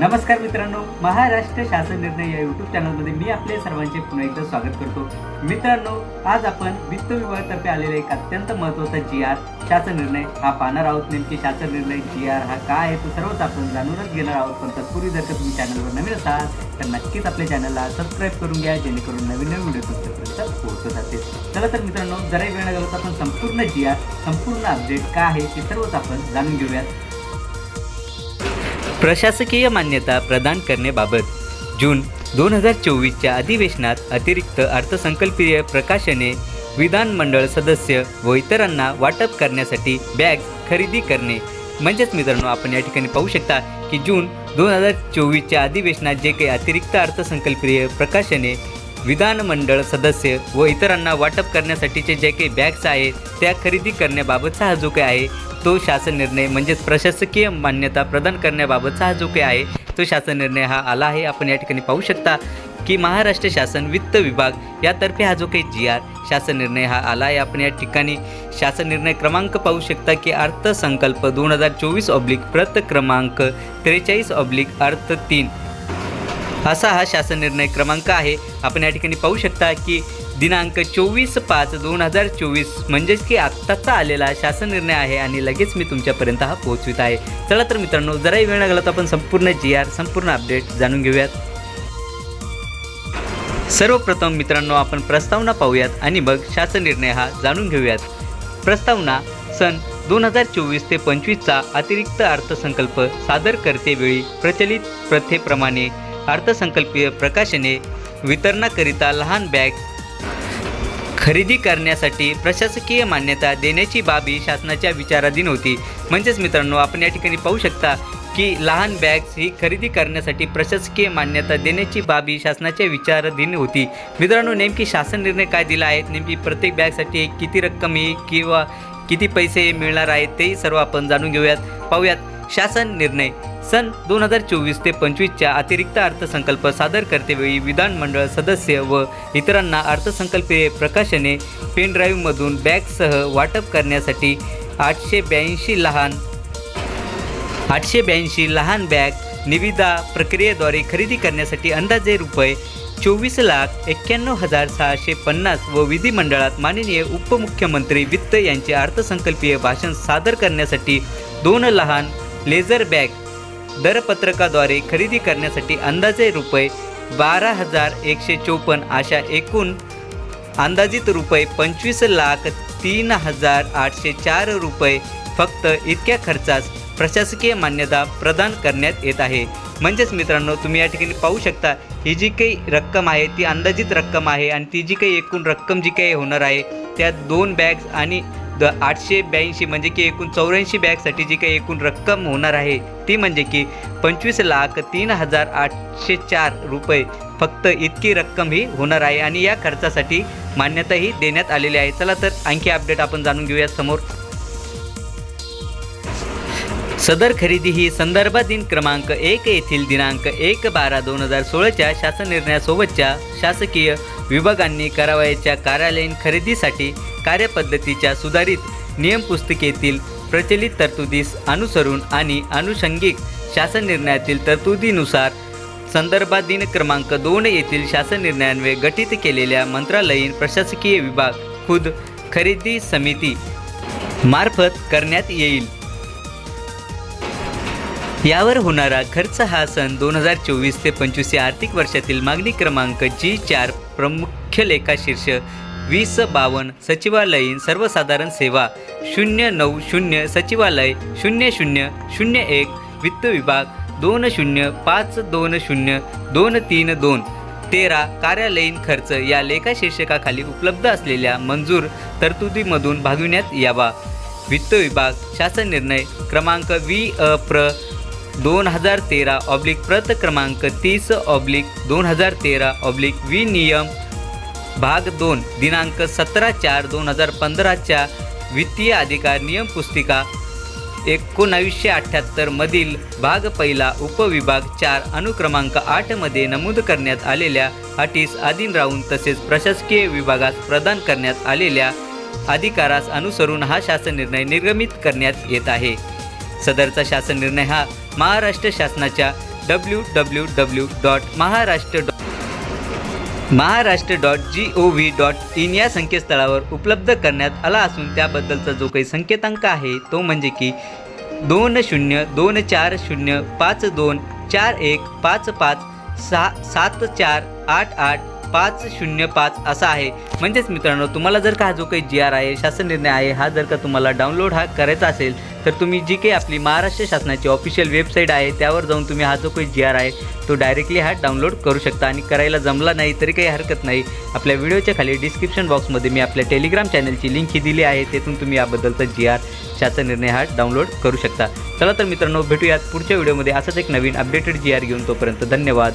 नमस्कार मित्रांनो महाराष्ट्र शासन निर्णय या युट्यूब चॅनलमध्ये मी आपले सर्वांचे पुन्हा एकदा स्वागत करतो. मित्रांनो आज आपण वित्त विभागातर्फे आलेला एक अत्यंत महत्त्वाचा जी आर शासन निर्णय. हा पाहणार आहोत नेमके शासन निर्णय जी आर हा काय आहे तो सर्वच आपण जाणूनच घेणार आहोत. पण तत्पूर्वी जर का तुम्ही चॅनलवर नवीन असाल तर नक्कीच आपल्या चॅनलला सबस्क्राईब करून घ्या जेणेकरून नवीन नवीन व्हिडिओ तुमच्यापर्यंत पोहोचत जातील चला तर मित्रांनो जराही वेळ न आपण संपूर्ण जी आर संपूर्ण अपडेट काय आहे ते सर्वच आपण जाणून घेऊयात. प्रशासकीय मान्यता प्रदान करण्याबाबत जून दोन हजार चोवीसच्या अधिवेशनात अतिरिक्त अर्थसंकल्पीय प्रकाशने विधानमंडळ सदस्य व इतरांना वाटप करण्यासाठी बॅग खरेदी करणे. म्हणजेच मित्रांनो आपण या ठिकाणी पाहू शकता की जून दोन हजार चोवीसच्या अधिवेशनात जे काही अतिरिक्त अर्थसंकल्पीय प्रकाशने विधानमंडळ सदस्य व इतरांना वाटप करण्यासाठीचे जे काही बॅग्स आहेत त्या खरेदी करण्याबाबतचा हा जो काही आहे. तो शासन निर्णय म्हणजेच प्रशासकीय मान्यता प्रदान करण्याबाबतचा हा जो काही आहे. तो शासन निर्णय हा आला आहे. आपण या ठिकाणी पाहू शकता की महाराष्ट्र शासन वित्त विभाग यातर्फे हा जो काही जी आर शासन निर्णय हा आला आहे. आपण या ठिकाणी शासन निर्णय क्रमांक पाहू शकता की अर्थसंकल्प दोन हजार चोवीस ऑब्लिक प्रत क्रमांक त्रेचाळीस ऑब्लिक अर्थ तीन असा हा शासन निर्णय क्रमांक आहे. आपण या ठिकाणी पाहू शकता की दिनांक चोवीस पाच दोन हजार चोवीस म्हणजेच की आत्ताचा आलेला शासन निर्णय आहे आणि लगेच मी तुमच्यापर्यंत हा पोहोचवित आहे. चला तर मित्रांनो जराही वेळ लागला तर आपण संपूर्ण जी आर संपूर्ण अपडेट जाणून घेऊयात. सर्वप्रथम मित्रांनो आपण प्रस्तावना पाहूयात आणि मग शासन निर्णय हा जाणून घेऊयात. प्रस्तावना सन दोन हजार चोवीस ते पंचवीसचा अतिरिक्त अर्थसंकल्प सादर करतेवेळी प्रचलित प्रथेप्रमाणे अर्थसंकल्पीय प्रकाशने वितरणाकरिता लहान बॅग खरेदी करण्यासाठी प्रशासकीय मान्यता देण्याची बाबी शासनाच्या विचाराधीन होती. म्हणजेच मित्रांनो आपण या ठिकाणी पाहू शकता की लहान बॅग्स ही खरेदी करण्यासाठी प्रशासकीय मान्यता देण्याची बाबी शासनाच्या विचाराधीन होती. मित्रांनो नेमकी शासन निर्णय काय दिला आहे? नेमकी प्रत्येक बॅगसाठी किती रक्कम ही किंवा किती पैसे मिळणार आहेत तेही सर्व आपण जाणून घेऊयात. पाहूयात. शासन निर्णय. सन दोन हजार चोवीस ते पंचवीसच्या अतिरिक्त अर्थसंकल्प सादर करतेवेळी विधानमंडळ सदस्य व इतरांना अर्थसंकल्पीय प्रकाशने पेनड्राईव्हमधून बॅगसह वाटप करण्यासाठी आठशे ब्याऐंशी लहान आठशे ब्याऐंशी लहान बॅग निविदा प्रक्रियेद्वारे खरेदी करण्यासाठी अंदाजे रुपये चोवीस लाख एक्क्याण्णव हजार सहाशे पन्नास व विधिमंडळात माननीय उपमुख्यमंत्री वित्त यांचे अर्थसंकल्पीय भाषण सादर करण्यासाठी दोन लहान लेझर बॅग दरपत्रकाद्वारे खरेदी करण्यासाठी अंदाजे रुपये बारा हजार एकशे चोपन्न अशा एकूण अंदाजित रुपये पंचवीस लाख तीन हजार आठशे चार रुपये फक्त इतक्या खर्चास प्रशासकीय मान्यता प्रदान करण्यात येत आहे. म्हणजेच मित्रांनो तुम्ही या ठिकाणी पाहू शकता ही जी काही रक्कम आहे ती अंदाजित रक्कम आहे आणि ती जी काही एकूण रक्कम जी काही होणार आहे त्या दोन बॅग्स आणि तर आठशे ब्याऐंशी म्हणजे की एकूण चौऱ्याऐंशी बॅगसाठी जी काही एकूण रक्कम होणार आहे ती म्हणजे की पंचवीस लाख तीन हजार आठशे चार रुपये. फक्त इतकी रक्कम ही होणार आहे आणि या खर्चासाठी मान्यताही देण्यात आलेली आहे. चला तर आणखी अपडेट आपण जाणून घेऊयात समोर. सदर खरेदी ही संदर्भाधीन क्रमांक एक येथील दिनांक एक बारा दोन हजार सोळाच्या शासन निर्णयासोबतच्या शासकीय विभागांनी करावयाच्या कार्यालयीन खरेदीसाठी कार्यपद्धतीच्या सुधारित नियमपुस्तिकेतील प्रचलित तरतुदीस अनुसरून आणि अनुषंगिक शासन निर्णयातील तरतुदीनुसार संदर्भाधीन क्रमांक दोन येथील शासन निर्णयान्वये गठीत केलेल्या मंत्रालयीन प्रशासकीय विभाग खुद खरेदी समिती मार्फत करण्यात येईल. यावर होणारा खर्च हा सन दोन हजार चोवीस ते पंचवीस या आर्थिक वर्षातील मागणी क्रमांक जी चार प्रमुख लेखा शीर्ष वीस बावन्न सचिवालयीन सर्वसाधारण सेवा शून्य नऊ शून्य सचिवालय शून्य शून्य शून्य एक वित्त विभाग दोन शून्य पाच दोन शून्य दोन तीन दोन तेरा कार्यालयीन खर्च या लेखा शीर्षकाखाली उपलब्ध असलेल्या मंजूर तरतुदीमधून भागविण्यात यावा. वित्त विभाग शासन निर्णय क्रमांक वी अ प्र दोन हजार तेरा ऑब्लिक प्रत क्रमांक तीस ऑब्लिक दोन हजार तेरा ऑब्लिक वी नियम भाग दोन दिनांक सतरा चार दोन हजार पंधराच्या वित्तीय अधिकार नियम पुस्तिका एकोणावीसशे अठ्ठ्याहत्तरमधील भाग पहिला उपविभाग चार अनुक्रमांक आठमध्ये नमूद करण्यात आलेल्या अटीस अधीन राहून तसेच प्रशासकीय विभागास प्रदान करण्यात आलेल्या अधिकारास अनुसरून हा शासन निर्णय निर्गमित करण्यात येत आहे. सदरचा शासन निर्णय हा महाराष्ट्र शासनाच्या W W W dot Maharashtra dot Maharashtra dot G O V dot in या संकेतस्थळावर उपलब्ध करण्यात आला असून त्याबद्दलचा जो काही संकेतांक आहे तो म्हणजे की दोन शून्य दोन चार शून्य पाच दोन चार एक पाच पाच सहा सात चार आठ आठ पाच शून्य पाच असा आहे. म्हणजेच मित्रांनो तुम्हाला जर का हा जो काही जी आर आहे शासन निर्णय आहे हा जर का तुम्हाला डाउनलोड हा करायचा असेल तर तुम्ही जी काही आपली महाराष्ट्र शासनाची ऑफिशियल वेबसाईट आहे त्यावर जाऊन तुम्ही हा जो काही जी आर आहे तो डायरेक्टली हा डाउनलोड करू शकता आणि करायला जमला नाही तरी काही हरकत नाही. आपल्या व्हिडिओच्या खाली डिस्क्रिप्शन बॉक्समध्ये मी आपल्या टेलिग्राम चॅनलची लिंक ही दिली आहे तेथून तुम्ही याबद्दलचा जी आर शासन निर्णय हा डाउनलोड करू शकता. चला तर मित्रांनो भेटूयात पुढच्या व्हिडिओमध्ये असंच एक नवीन अपडेटेड जी आर घेऊन तोपर्यंत धन्यवाद.